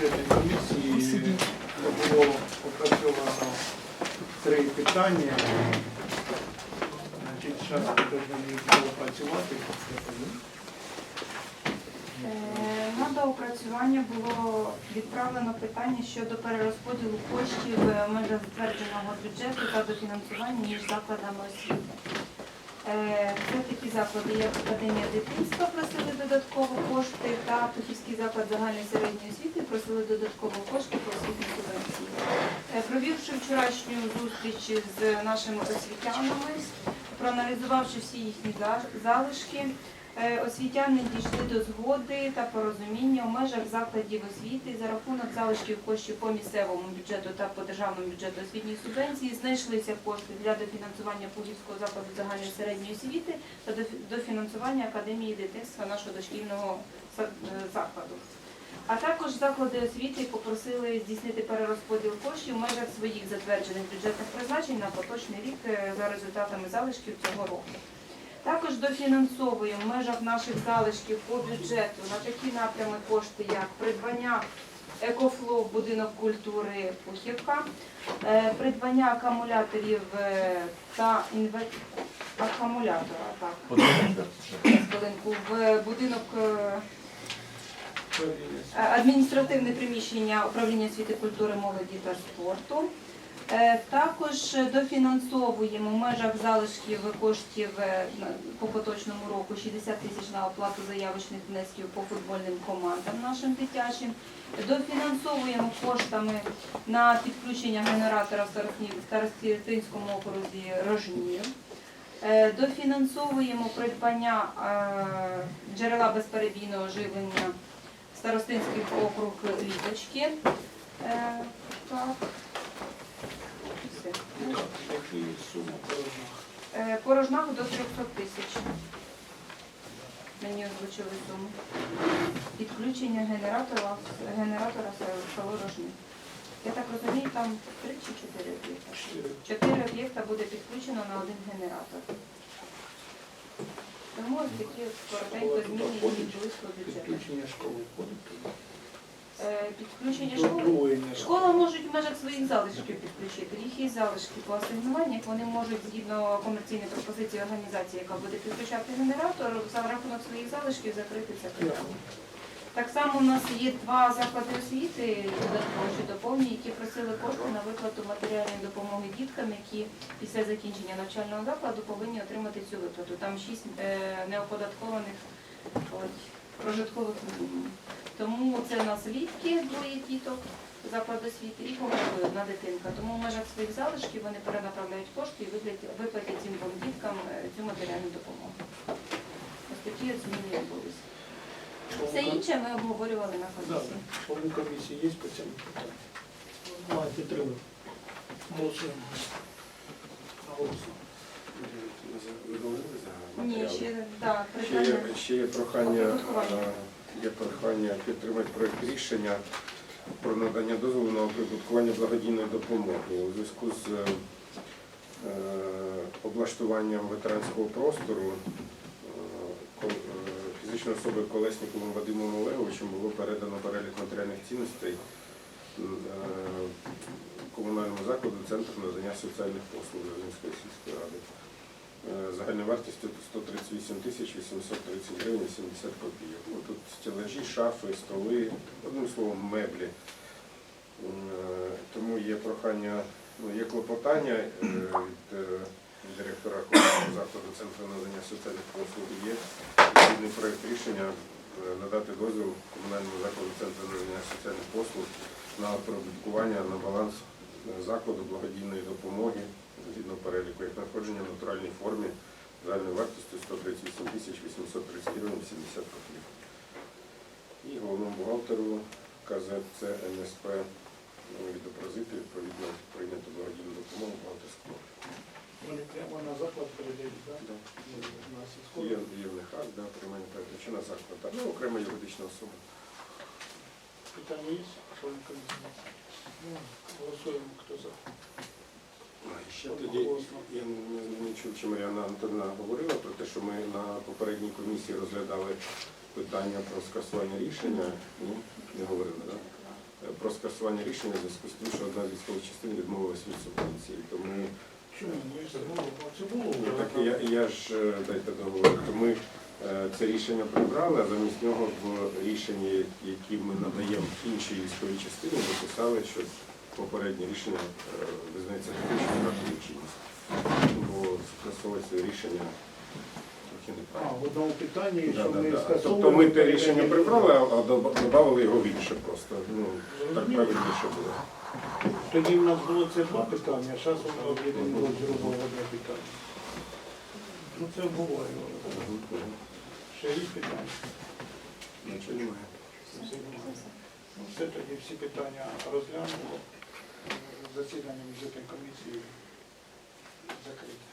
бюджетної комісії було опрацьовано три питання. Значить, зараз їх опрацювати. Е, На доопрацювання було відправлено питання щодо перерозподілу коштів в межах затвердженого бюджету та дофінансування між закладами освіти. Це такі заклади, як Академія дитинства просили додатково кошти та Тухівський заклад загальної середньої освіти просили додатково кошти по освітній субвенції. Е, Провівши вчорашню зустріч з нашими освітянами, проаналізувавши всі їхні залишки, Освітяни дійшли до згоди та порозуміння в межах закладів освіти за рахунок залишків коштів по місцевому бюджету та по державному бюджету освітньої субвенції знайшлися кошти для дофінансування Пугівського закладу загальної середньої освіти та дофінансування академії дитинства нашого дошкільного е, закладу. А також заклади освіти попросили здійснити перерозподіл коштів в межах своїх затверджених бюджетних призначень на поточний рік е, за результатами залишків цього року. Також дофінансовуємо в межах наших залишків по бюджету на такі напрями кошти, як придбання екофлоу будинок культури Пухівка, е, придбання акумуляторів е, та інве... акумулятора, так, хвилинку, в будинок е, адміністративне приміщення управління освіти, культури, молоді та спорту. Е, Також дофінансовуємо в межах залишків коштів е, по поточному року 60 тисяч на оплату заявочних внесків по футбольним командам нашим дитячим. Дофінансовуємо коштами на підключення генератора в Старостинському окрузі Рожнів. Е, Дофінансовуємо придбання джерела безперебійного живлення в Старостинський округ Літочки. Так. Порожнях? Е, Порожнах до 300 тисяч. Мені озвучили суму. Підключення генератора, генератора в село Рожни. Я так розумію, там три чи чотири об'єкта. Чотири. Об'єкта буде підключено на один генератор. Тому ось такі коротенько зміни і по бюджету. Підключення школи входить туди. Е, Підключення школи. Школа можуть в межах своїх залишків підключити. Їх є залишки по асигнуваннях. Вони можуть згідно комерційної пропозиції організації, яка буде підключати генератор, за рахунок своїх залишків закрити це питання. Так само у нас є два заклади освіти додатково чи доповнені, які просили кошти на виплату матеріальної допомоги діткам, які після закінчення навчального закладу повинні отримати цю виплату. Там шість е, неоподаткованих прожиткових мінімумів. Тому це у нас літки, двоє діток, заклад освіти і помилкою одна дитинка. Тому в межах своїх залишків вони перенаправляють кошти і виплатять, цим двом діткам е, цю матеріальну допомогу. Ось такі от зміни відбулися. Все інше ми обговорювали на комісії. Члени комісії є по цьому питанню? Немає підтримки. Голосуємо. Голосуємо. Ви говорили за Ні, матеріали? ще да, Ще є, ще є прохання, е, є прохання підтримати проект рішення про надання дозволу на оприбуткування благодійної допомоги у зв'язку з е, е, облаштуванням ветеранського простору е, е, фізичної особи Колесніковим Вадимом Олеговичем було передано перелік матеріальних цінностей м, е, комунальному закладу Центр надання соціальних послуг Рівненської сільської ради. Загальною вартістю 138 тисяч 830 гривень 70 копійок. Ну, тут стелажі, шафи, столи, одним словом, меблі. Е, Тому є прохання, ну, є клопотання е, від е, директора комунального закладу Центру надання соціальних послуг. Є відповідний проєкт рішення надати дозвіл комунальному закладу Центру надання соціальних послуг на оподаткування на баланс закладу благодійної допомоги згідно переліку, як надходження в натуральній формі загальною вартістю 138 тисяч 830 гривень 70 копійок. І головному бухгалтеру КЗЦ НСП відобразити відповідно прийняти благодійну допомогу бухгалтерську. Вони прямо на заклад передають, так? На сільську. Є, є в них акт, да, приймання проекту, чи на заклад, так, ну окрема юридична особа. Питання є? Ну, Голосуємо, хто за. Ще тоді я не, чув, чи Мар'яна Антонівна говорила про те, що ми на попередній комісії розглядали питання про скасування рішення. Ні, не говорили, так? е, про скасування рішення в зв'язку з тим, що одна з військових частин відмовилась від субвенції. Тому. Ну, так я, я ж е, дайте договорити. Ми е, це рішення прибрали, а замість нього в рішенні, які ми надаємо іншій військовій частині, записали, що попереднє рішення визнається рішення трохи А, в одному питанні, Да, що да, ми да. скасовуємо. Тобто ми те рішення прибрали, а а додали його в інше просто. Ну, так правильніше було. Тоді в нас було це два питання, а зараз воно об'єднано зробило одне питання. Ну це обговорювали. Ще є питання? Нічого немає. Все немає. Ну, все тоді всі питання розглянуло. Засідання бюджетної комісії закрите.